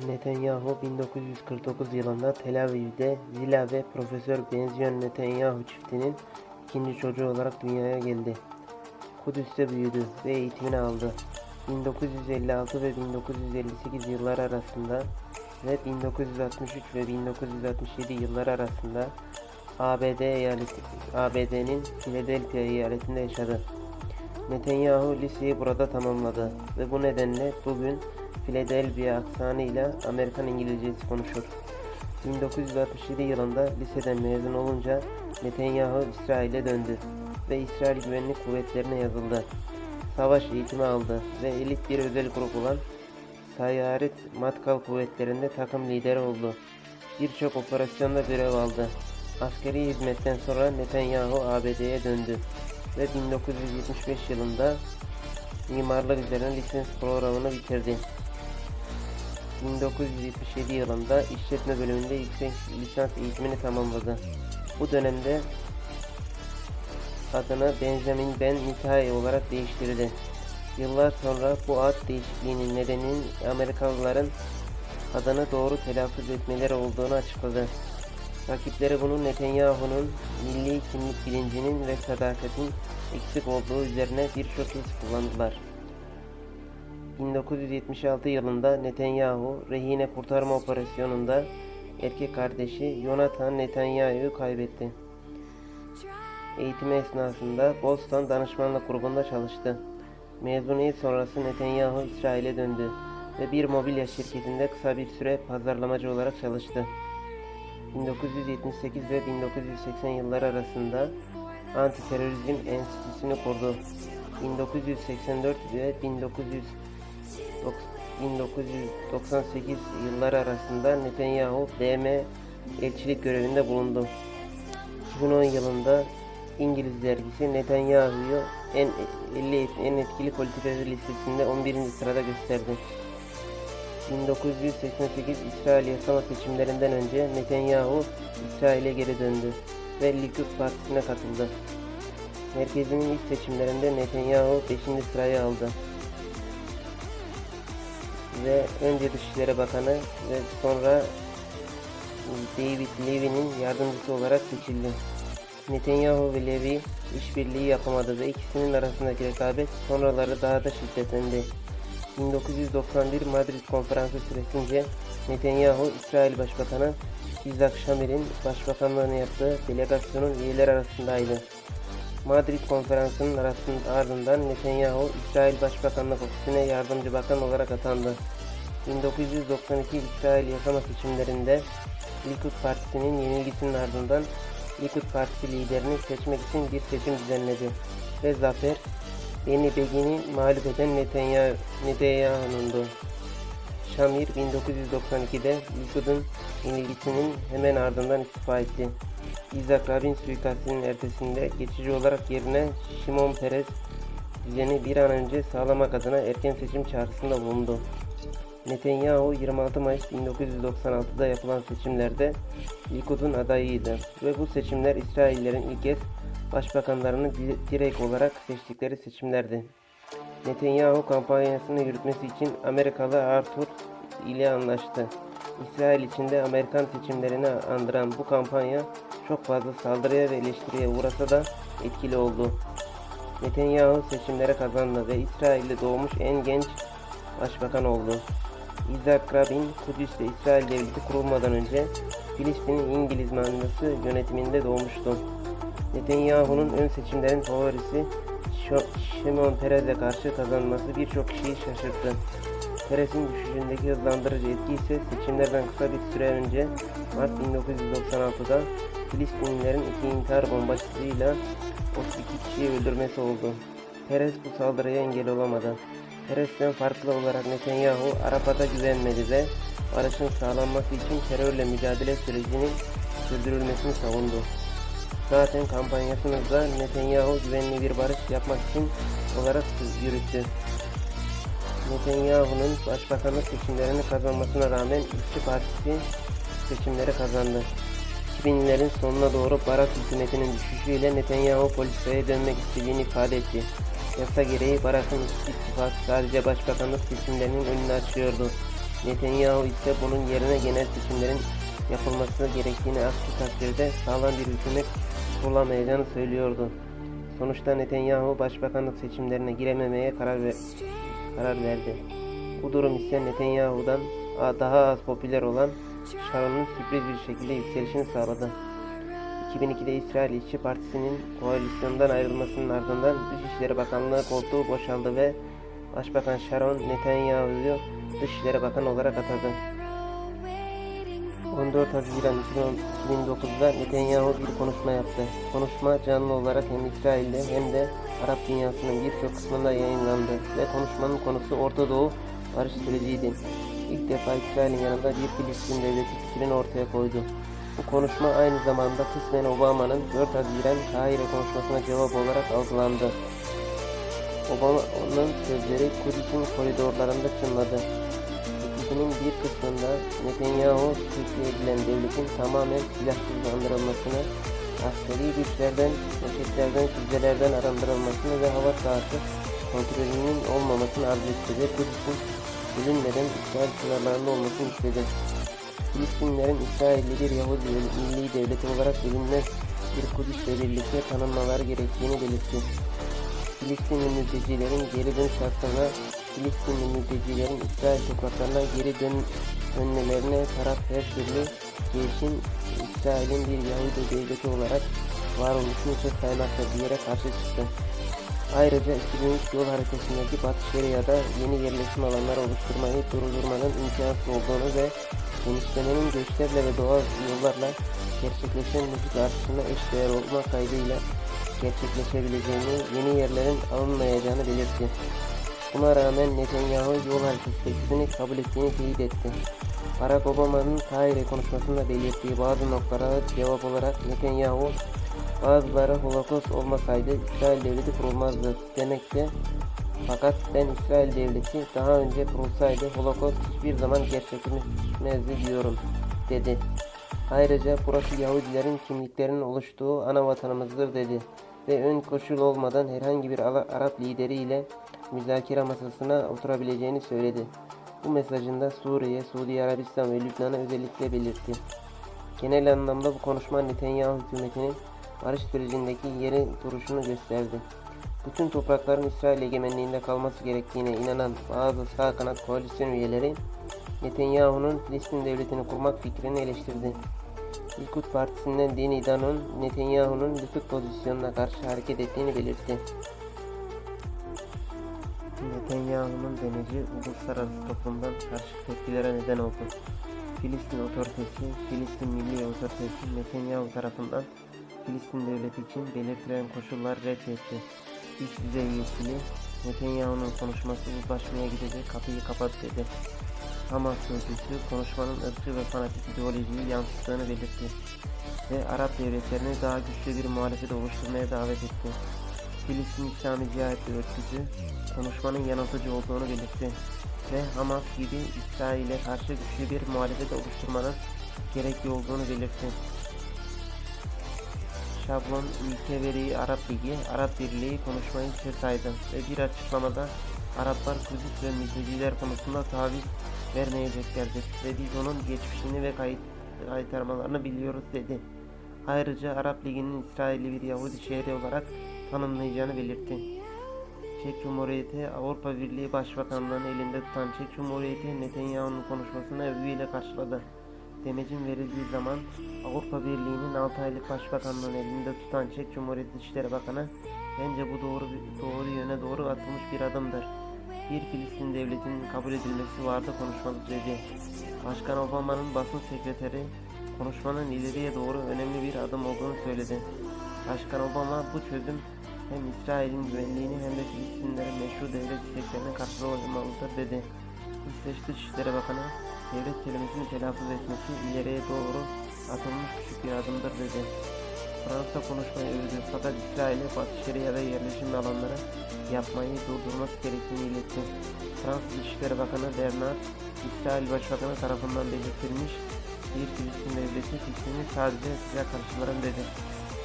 Netanyahu 1949 yılında Tel Aviv'de Zila ve Profesör Benzion Netanyahu çiftinin ikinci çocuğu olarak dünyaya geldi. Kudüs'te büyüdü ve eğitimini aldı. 1956 ve 1958 yılları arasında ve 1963 ve 1967 yılları arasında ABD eyaleti, ABD'nin Philadelphia eyaletinde yaşadı. Netanyahu liseyi burada tamamladı ve bu nedenle bugün Philadelphia aksanıyla Amerikan İngilizcesi konuşur. 1967 yılında liseden mezun olunca Netanyahu İsrail'e döndü ve İsrail Güvenlik Kuvvetlerine yazıldı. Savaş eğitimi aldı ve elit bir özel grup olan Sayaret Matkal Kuvvetleri'nde takım lideri oldu. Birçok operasyonda görev aldı. Askeri hizmetten sonra Netanyahu ABD'ye döndü ve 1975 yılında mimarlık üzerine lisans programını bitirdi. 1977 yılında işletme bölümünde yüksek lisans eğitimini tamamladı. Bu dönemde adını Benjamin Ben Mithai olarak değiştirdi. Yıllar sonra bu ad değişikliğinin nedeninin Amerikalıların adını doğru telaffuz etmeleri olduğunu açıkladı. Rakipleri bunun Netanyahu'nun milli kimlik bilincinin ve sadakatin eksik olduğu üzerine birçok kez kullandılar. 1976 yılında Netanyahu rehine kurtarma operasyonunda erkek kardeşi Jonathan Netanyahu'yu kaybetti. Eğitimi esnasında Boston Danışmanlık Grubu'nda çalıştı. Mezuniyet sonrası Netanyahu İsrail'e döndü ve bir mobilya şirketinde kısa bir süre pazarlamacı olarak çalıştı. 1978 ve 1980 yılları arasında Antiterörizm Enstitüsü'nü kurdu. 1984 ve 1900 1998 yılları arasında Netanyahu DM elçilik görevinde bulundu. 2010 yılında İngiliz dergisi Netanyahu'yu en 50 en etkili politikacı listesinde 11. sırada gösterdi. 1988 İsrail yasama seçimlerinden önce Netanyahu İsrail'e geri döndü ve Likud partisine katıldı. Merkezinin ilk seçimlerinde Netanyahu 5. sırayı aldı ve önce Dışişleri Bakanı ve sonra David Levy'nin yardımcısı olarak seçildi. Netanyahu ve Levy işbirliği yapamadı ve ikisinin arasındaki rekabet sonraları daha da şiddetlendi. 1991 Madrid Konferansı süresince Netanyahu, İsrail Başbakanı İzak Şamir'in başbakanlığını yaptığı delegasyonun üyeleri arasındaydı. Madrid Konferansı'nın ardından Netanyahu, İsrail Başbakanlık Ofisi'ne yardımcı bakan olarak atandı. 1992 İsrail yasama seçimlerinde Likud Partisi'nin yenilgisinin ardından Likud Partisi liderini seçmek için bir seçim düzenledi ve zafer Beni Begin'i mağlup eden Netanyahu, Netanyahu'nundu. Şamir 1992'de Likud'un yenilgisinin hemen ardından istifa etti. İzak Rabin suikastinin ertesinde geçici olarak yerine Şimon Peres düzeni bir an önce sağlamak adına erken seçim çağrısında bulundu. Netanyahu 26 Mayıs 1996'da yapılan seçimlerde Likud'un adayıydı ve bu seçimler İsraillerin ilk kez başbakanlarını di- direkt olarak seçtikleri seçimlerdi. Netanyahu kampanyasını yürütmesi için Amerikalı Arthur ile anlaştı. İsrail içinde Amerikan seçimlerini andıran bu kampanya çok fazla saldırıya ve eleştiriye uğrasa da etkili oldu. Netanyahu seçimlere kazandı ve İsrail'de doğmuş en genç başbakan oldu. Isaac Rabin, Kudüs'te İsrail devleti kurulmadan önce Filistin'in İngiliz mandası yönetiminde doğmuştu. Netanyahu'nun ön seçimlerin favorisi Şimon Peres'e karşı kazanması birçok kişiyi şaşırttı. Peres'in düşüşündeki hızlandırıcı etki ise seçimlerden kısa bir süre önce Mart 1996'da Filistinlilerin iki intihar bombasıyla 32 kişiyi öldürmesi oldu. Peres bu saldırıya engel olamadı. Peres'ten farklı olarak Netanyahu Arafat'a güvenmedi ve barışın sağlanması için terörle mücadele sürecinin sürdürülmesini savundu. Zaten kampanyasını Netanyahu güvenli bir barış yapmak için olarak yürüttü. Netanyahu'nun başbakanlık seçimlerini kazanmasına rağmen İşçi Partisi seçimleri kazandı. 2000'lerin sonuna doğru Barak hükümetinin düşüşüyle Netanyahu politikaya dönmek istediğini ifade etti. Yasa gereği Barak'ın ittifakı sadece başbakanlık seçimlerinin önünü açıyordu. Netanyahu ise bunun yerine genel seçimlerin yapılması gerektiğini aksi takdirde sağlam bir hükümet kurulamayacağını söylüyordu. Sonuçta Netanyahu başbakanlık seçimlerine girememeye karar, ver- karar verdi. Bu durum ise Netanyahu'dan daha az popüler olan Sharon'un sürpriz bir şekilde yükselişini sağladı. 2002'de İsrail İşçi Partisi'nin koalisyondan ayrılmasının ardından Dışişleri Bakanlığı koltuğu boşaldı ve Başbakan Sharon Netanyahu'yu Dışişleri Bakanı olarak atadı. 14 Haziran 2009'da Netanyahu bir konuşma yaptı. Konuşma canlı olarak hem İsrail'de hem de Arap dünyasının birçok kısmında yayınlandı ve konuşmanın konusu Orta Doğu barış süreciydi. İlk defa İsrail'in yanında bir Filistin devleti fikrini ortaya koydu. Bu konuşma aynı zamanda kısmen Obama'nın 4 Haziran Kahire konuşmasına cevap olarak algılandı. Obama'nın sözleri Kudüs'ün koridorlarında çınladı. Ülkenin bir kısmında Netanyahu Türkiye edilen devletin tamamen silahsızlandırılmasını, askeri güçlerden, roketlerden, füzelerden arındırılmasını ve hava sahası kontrolünün olmamasını arz etti ve Kudüs'ün bölünmeden İsrail sınırlarında olmasını istedi. Filistinlerin İsrailli bir Yahudi milli devleti olarak bölünmez bir Kudüs'le birlikte tanınmaları gerektiğini belirtti. Filistinli mültecilerin geri dönüş hakkında Filistinli mültecilerin İsrail topraklarına geri dön dönmelerine taraf her türlü gelişin İsrail'in bir Yahudi devleti olarak varoluşunu hiçe saymakta diyerek karşı çıktı. Ayrıca 2003 yol haritasındaki Batı Şeria'da yeni yerleşim alanları oluşturmayı durdurmanın imkansız olduğunu ve genişlemenin göçlerle ve doğal yollarla gerçekleşen nüfus artışına eşdeğer olma kaydıyla gerçekleşebileceğini, yeni yerlerin alınmayacağını belirtti. Buna rağmen Netanyahu yol haritası teklifini kabul ettiğini teyit etti. Barack Obama'nın Kahire konuşmasında belirttiği bazı noktalara cevap olarak Netanyahu bazıları Holocaust olmasaydı İsrail devleti kurulmazdı demekte. Fakat ben İsrail devleti daha önce kurulsaydı Holocaust hiçbir zaman gerçekleşmezdi diyorum dedi. Ayrıca burası Yahudilerin kimliklerinin oluştuğu ana vatanımızdır dedi ve ön koşul olmadan herhangi bir Arap lideriyle müzakere masasına oturabileceğini söyledi. Bu mesajında Suriye, Suudi Arabistan ve Lübnan'ı özellikle belirtti. Genel anlamda bu konuşma Netanyahu hükümetinin barış sürecindeki yeri duruşunu gösterdi. Bütün toprakların İsrail egemenliğinde kalması gerektiğine inanan bazı sağ kanat koalisyon üyeleri Netanyahu'nun Filistin devletini kurmak fikrini eleştirdi. Likud Partisi'nden Dini Danon, Netanyahu'nun Likud pozisyonuna karşı hareket ettiğini belirtti. Netanyahu'nun demeci uluslararası toplumdan karşı tepkilere neden oldu. Filistin otoritesi, Filistin Milli Otoritesi Netanyahu tarafından Filistin devleti için belirtilen koşullar reddetti. Üst düzey yetkili Netanyahu'nun konuşması uzlaşmaya gidecek kapıyı kapat dedi. Hamas sözcüsü konuşmanın ırkçı ve fanatik ideolojiyi yansıttığını belirtti ve Arap devletlerini daha güçlü bir muhalefet oluşturmaya davet etti. Filistin İslami Cihat Örgütü konuşmanın yanıltıcı olduğunu belirtti ve Hamas gibi İsrail'e karşı güçlü bir muhalefet oluşturmanın gerekli olduğunu belirtti. Şablon Ülke Veriyi Arap Ligi, Arap Birliği konuşmayı içe saydı ve bir açıklamada Araplar Kudüs ve mülteciler konusunda taviz vermeyeceklerdir ve biz onun geçmişini ve kayıt, kaytarmalarını biliyoruz dedi. Ayrıca Arap Ligi'nin İsrail'i bir Yahudi şehri olarak tanımlayacağını belirtti. Çek Cumhuriyeti Avrupa Birliği Başbakanlığı'nı elinde tutan Çek Cumhuriyeti Netanyahu'nun konuşmasını övgüyle karşıladı. Demecin verildiği zaman Avrupa Birliği'nin 6 aylık başbakanlığını elinde tutan Çek Cumhuriyeti Dışişleri Bakanı bence bu doğru doğru yöne doğru atılmış bir adımdır. Bir Filistin devletinin kabul edilmesi vardı konuşmalı dedi. Başkan Obama'nın basın sekreteri konuşmanın ileriye doğru önemli bir adım olduğunu söyledi. Başkan Obama bu çözüm hem İsrail'in güvenliğini hem de Filistinlerin meşru devlet isteklerine karşılamalıdır dedi. İsveç Dışişleri Bakanı devlet kelimesini telaffuz etmesi ileriye doğru atılmış küçük bir adımdır dedi. Fransa konuşmayı övdü fakat İsrail'e Batı Şeria'da yerleşim alanları yapmayı durdurması gerektiğini iletti. Fransız Dışişleri Bakanı Bernard, İsrail Başbakanı tarafından belirtilmiş bir Filistin devleti fikrini sadece sıcak karşılarım dedi.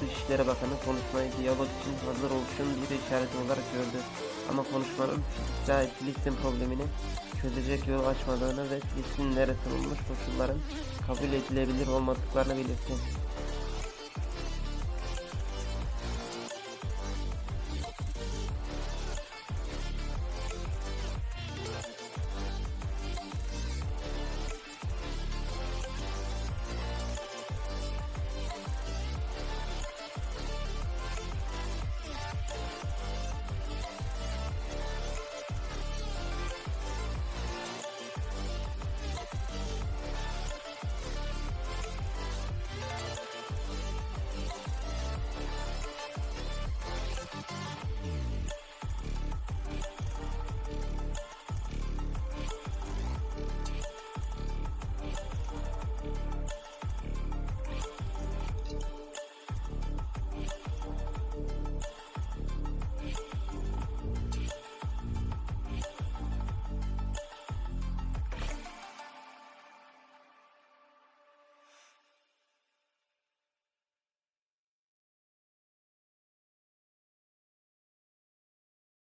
Dışişleri Bakanı konuşmayı diyalog için hazır oluşun bir işareti olarak gördü. Ama konuşmanın İsrail Filistin problemini çözecek yol açmadığını ve Filistinlere sunulmuş koşulların kabul edilebilir olmadıklarını belirtti.